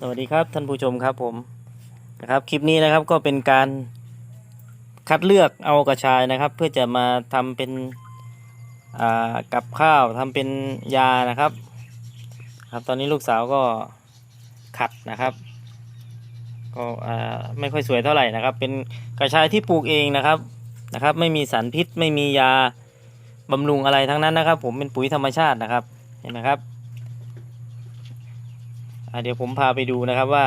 สวัสดีครับท่านผู้ชมครับผมนะครับคลิปนี้นะครับก็เป็นการคัดเลือกเอากระชายนะครับ เพื่อจะมาทำเป็นอ่ากับข้าวทำเป็นยานะครับ ครับตอนนี้ลูกสาวก็ขัดนะครับก็อ่าไม่ค่อยสวยเท่าไหร่นะครับ เป็นกระชายที่ปลูกเองนะครับนะครับ ไม่มีสารพิษไม่มียาบำรุงอะไรทั้งนั้นนะครับ ผมเป็นปุ๋ยธรรมชาตินะครับเห็นไหมครับ เดี๋ยวผมพาไปดูนะครับว่า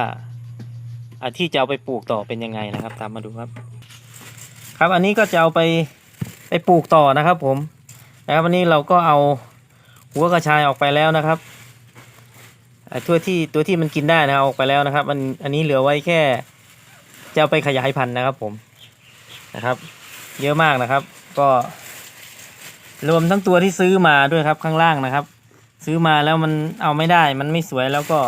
ที่จะเอาไปปลูกต่อเป็นยังไงนะครับ ตามมาดูครับ ครับอันนี้ก็จะเอาไปไปปลูกต่อนะครับ ผมนะครับวันนี้เราก็เอาหัวกระชายออกไปแล้วนะครับตัวที่ตัวที่มันกินได้นะครับออกไปแล้วนะครับอันอันนี้เหลือไว้แค่จะเอาไปขยายพันธุ์นะครับ ผมนะครับ เยอะมากนะครับ ก็ รวมทั้งตัวที่ซื้อมาด้วยครับข้างล่างนะครับ ซื้อมาแล้วมันเอาไม่ได้ มันไม่สวยแล้วก็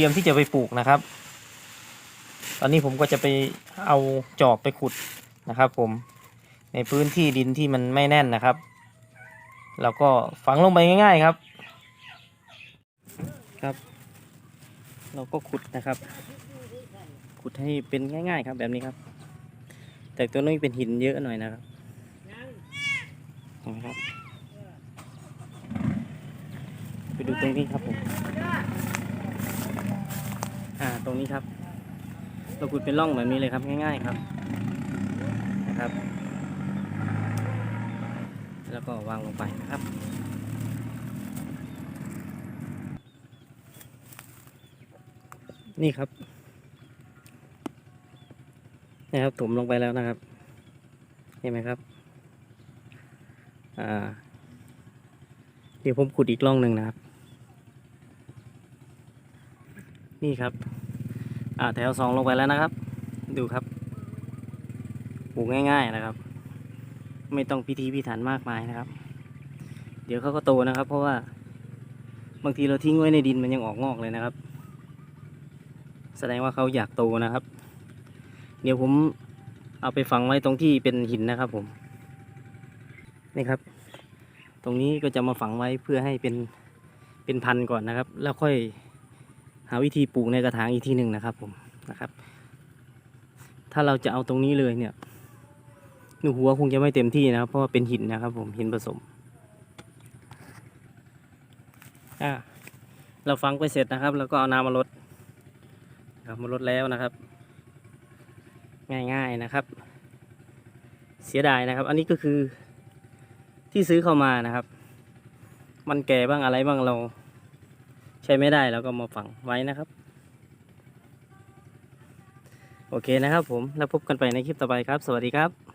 รียมที่จะไปปลูกนะครับ ตอนนี้ผมก็จะไปเอาจอบไปขุดนะครับ ผม ในพื้นที่ดินที่มันไม่แน่นนะครับ แล้วก็ฝังลงไปง่าย ๆครับ ครับ เราก็ขุดนะครับ ขุดให้เป็นง่าย ๆ ครับแบบนี้ครับ แต่ตัวนี้เป็นหินเยอะหน่อยนะครับนไหมครับ ไปดูตรงนี้ครับผม ตรงนี้ครับ เราขุดเป็นร่องแบบนี้เลยครับง่าย ๆครับนะครับ แล้วก็วางลงไปนะครับนี่ครับนะครับถมลงไปแล้วนะครับ เห็นไหมครับเดี๋ยวผมขุดอีกร่องหนึ่งนะครับ นี่ครับ อ่าแถวสองลงไปแล้วนะครับ ดูครับปลูกง่าย ๆนะครับ ไม่ต้องพิธีพิถันมากมายนะครับ เดี๋ยวเขาก็โตนะครับ เพราะว่าบางทีเราทิ้งไว้ในดินมันยังออกงอกเลยนะครับ แสดงว่าเขาอยากโตนะครับ เดี๋ยวผมเอาไปฝังไว้ตรงที่เป็นหินนะครับ ผมนี่ครับ ตรงนี้ก็จะมาฝังไว้เพื่อให้เป็นเป็นพันก่อนนะครับ แล้วค่อย หาวิธีปลูกในกระถางอีกทีหนึ่งนะครับผมนะครับ ถ้าเราจะเอาตรงนี้เลยเนี่ยหนูหัวคงจะไม่เต็มที่นะครับ เพราะว่าเป็นหินนะครับผมหินผสมอ่าเราฝังไปเสร็จนะครับ แล้วก็เอาน้ำมาลดครับมาลดแล้วนะครับ ง่ายๆนะครับ เสียดายนะครับ อันนี้ก็คือที่ซื้อเข้ามานะครับ มันแก่บ้างอะไรบ้างเรา ใช้ไม่ได้เราก็มาฝังไว้นะครับ โอเคนะครับผมแล้วพบกันไปในคลิปต่อไปครับ สวัสดีครับ